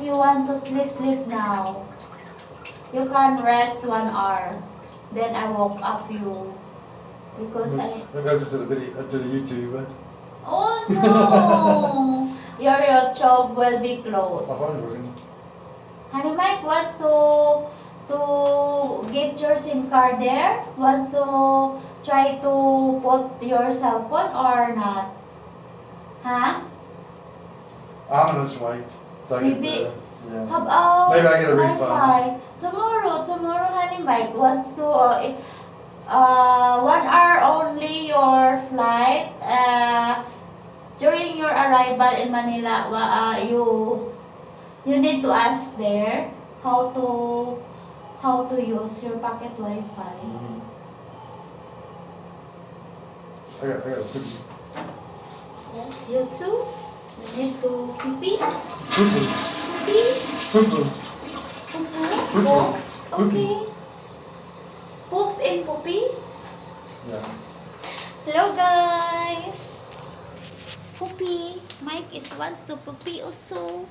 if you want to sleep, sleep now. You can rest one hour. Then I woke up you. Because I... Maybe I'll just do a video, do YouTube. eh? Oh no! Your YouTube will be closed. working. Honey Mike wants to to get your SIM card there? Wants to try to put your cell phone or not? Huh? I'm gonna just wait. Get Maybe- there. Yeah. How about Maybe I get a refund. Wi-Fi? Tomorrow, tomorrow Honey Mike wants to uh, if, uh, one hour only your flight. Uh, during your arrival in Manila, wa- uh, you you need to ask there how to how to use your pocket Wi-Fi. Mhm. I got, I got a cookie. Yes, you too. You need to pee Cookie. pee. Cookie. Pupu? Poops? Okay. Poops and poopy? Yeah. Hello guys! Poopy. Mike is wants to poopy also.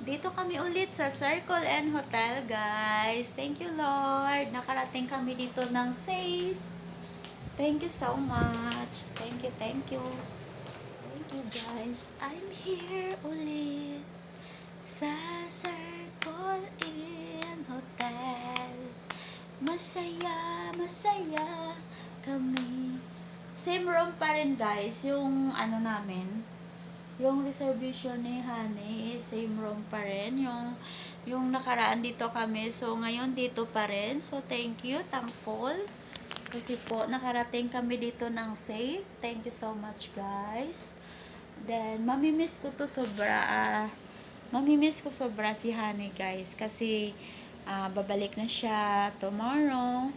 Dito kami ulit sa Circle and Hotel guys. Thank you Lord. Nakarating kami dito ng safe. Thank you so much. Thank you, thank you. Thank you guys. I'm here ulit sa Circle Inn Hotel. Masaya, masaya kami. Same room pa rin guys, yung ano namin, yung reservation ni Honey is same room pa rin. Yung, yung nakaraan dito kami, so ngayon dito pa rin. So thank you, thankful. Kasi po, nakarating kami dito ng safe. Thank you so much guys. Then, mamimiss ko to sobra. ah, mamimiss ko sobra si Honey guys. Kasi, ah, babalik na siya tomorrow.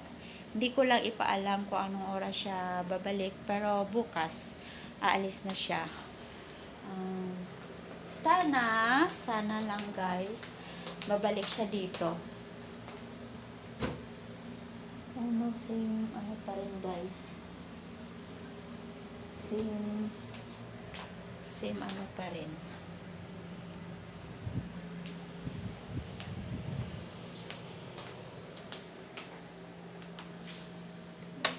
Hindi ko lang ipaalam kung anong oras siya babalik. Pero bukas, aalis na siya. Um, sana, sana lang guys, babalik siya dito. Almost same, ano pa rin guys. Same, same ano pa rin.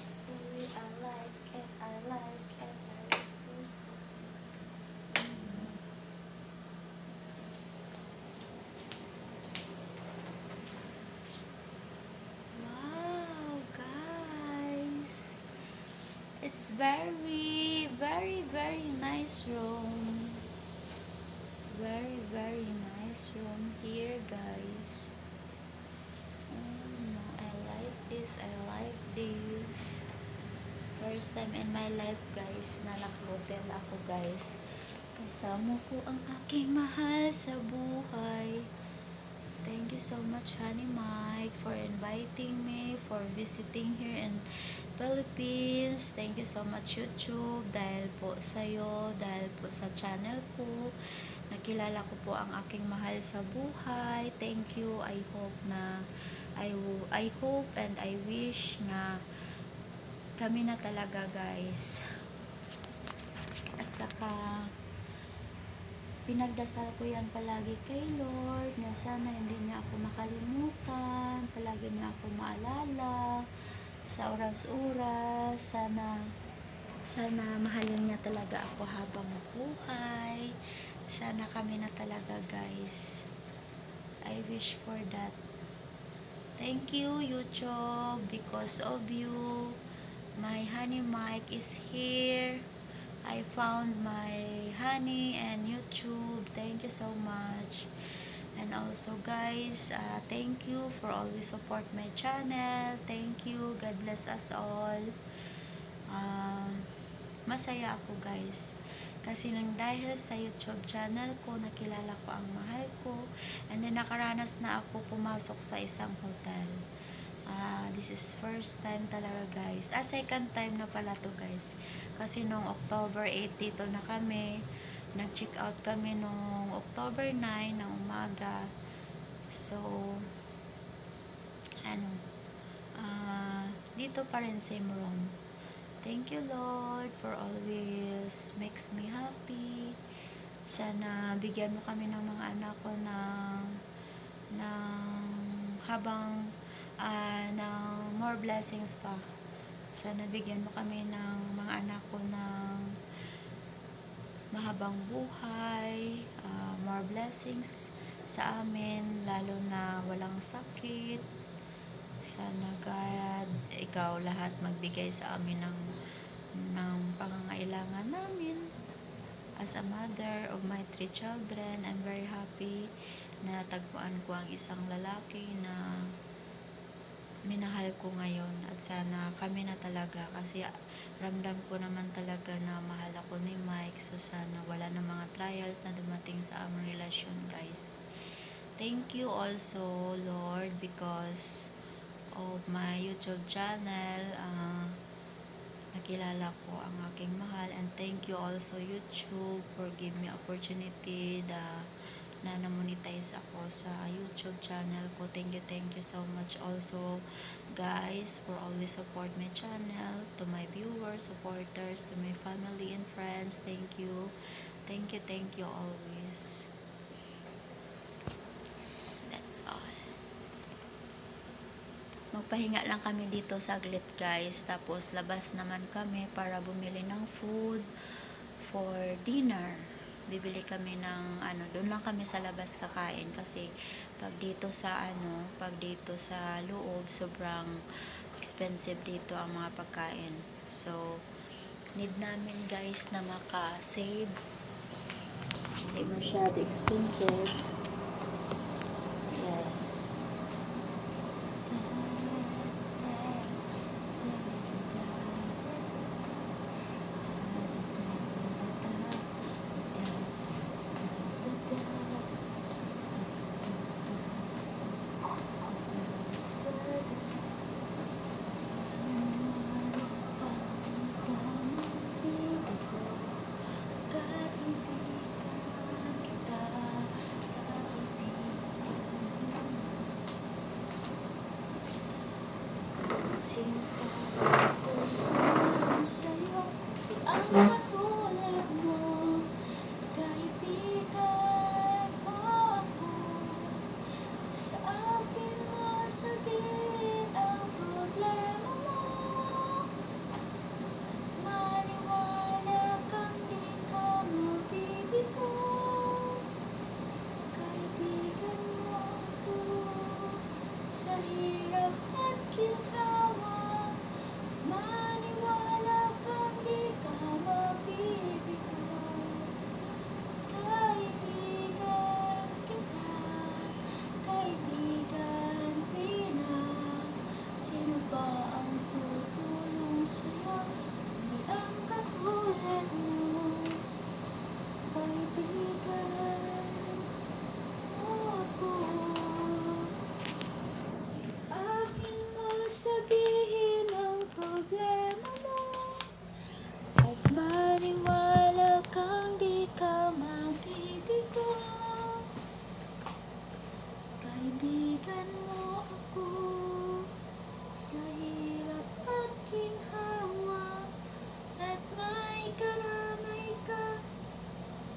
Story, I like it, I like it, I like your story. Mm. Wow, guys. It's very, very, very nice room. It's very, very nice room here, guys. No, I like this. I like this. First time in my life, guys, na nag-hotel ako, guys. Kasama ko ang aking mahal sa buhay. Thank you so much, Honey Mike, for inviting me, for visiting here in Philippines. Thank you so much, YouTube, dahil po sa'yo, dahil po sa channel ko. Nakilala ko po ang aking mahal sa buhay. Thank you. I hope na, I, I hope and I wish na kami na talaga, guys. At saka, pinagdasal ko yan palagi kay Lord na sana hindi niya ako makalimutan, palagi niya ako maalala sa oras-oras, sana sana mahalin niya talaga ako habang buhay. Sana kami na talaga, guys. I wish for that. Thank you, YouTube. Because of you, my honey mic is here. I found my honey and YouTube. Thank you so much. And also guys, uh, thank you for always support my channel. Thank you. God bless us all. Uh, masaya ako guys. Kasi nang dahil sa YouTube channel ko, nakilala ko ang mahal ko. And then nakaranas na ako pumasok sa isang hotel. Ah, this is first time talaga guys. Ah, second time na pala to guys. Kasi nung October 8 dito na kami. Nag-check out kami nung October 9 ng umaga. So, ano, ah, dito pa rin same room. Thank you Lord for always makes me happy. Sana bigyan mo kami ng mga anak ko ng ng habang ah, ng more blessings pa. Sana bigyan mo kami ng mga anak ko ng mahabang buhay, ah, more blessings sa amin, lalo na walang sakit. Sana God, ikaw lahat magbigay sa amin ng, ng pangangailangan namin. As a mother of my three children, I'm very happy na tagpuan ko ang isang lalaki na minahal ko ngayon at sana kami na talaga kasi ramdam ko naman talaga na mahal ako ni Mike. So sana wala na mga trials na dumating sa aming relasyon guys. Thank you also Lord because of my YouTube channel. Ah, nakilala ko ang aking mahal. And thank you also YouTube for give me opportunity da na na-monetize ako sa YouTube channel ko. Thank you, thank you so much also guys for always support my channel, to my viewers, supporters, to my family and friends. Thank you. Thank you, thank you always. That's all. Magpahinga lang kami dito saglit guys. Tapos labas naman kami para bumili ng food for dinner. Bibili kami ng ano, doon lang kami sa labas kakain kasi pag dito sa ano, pag dito sa loob sobrang expensive dito ang mga pagkain. So need namin guys na maka-save. Hindi masyado expensive. Thank you.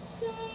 Sa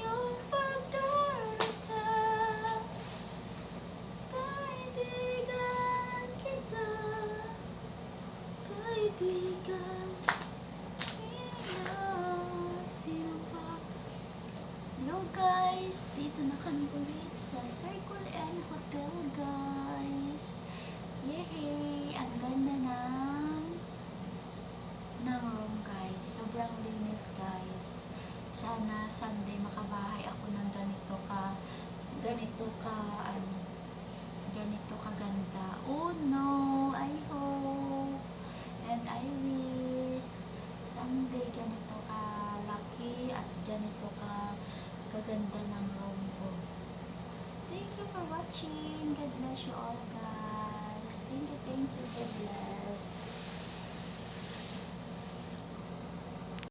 Thank you.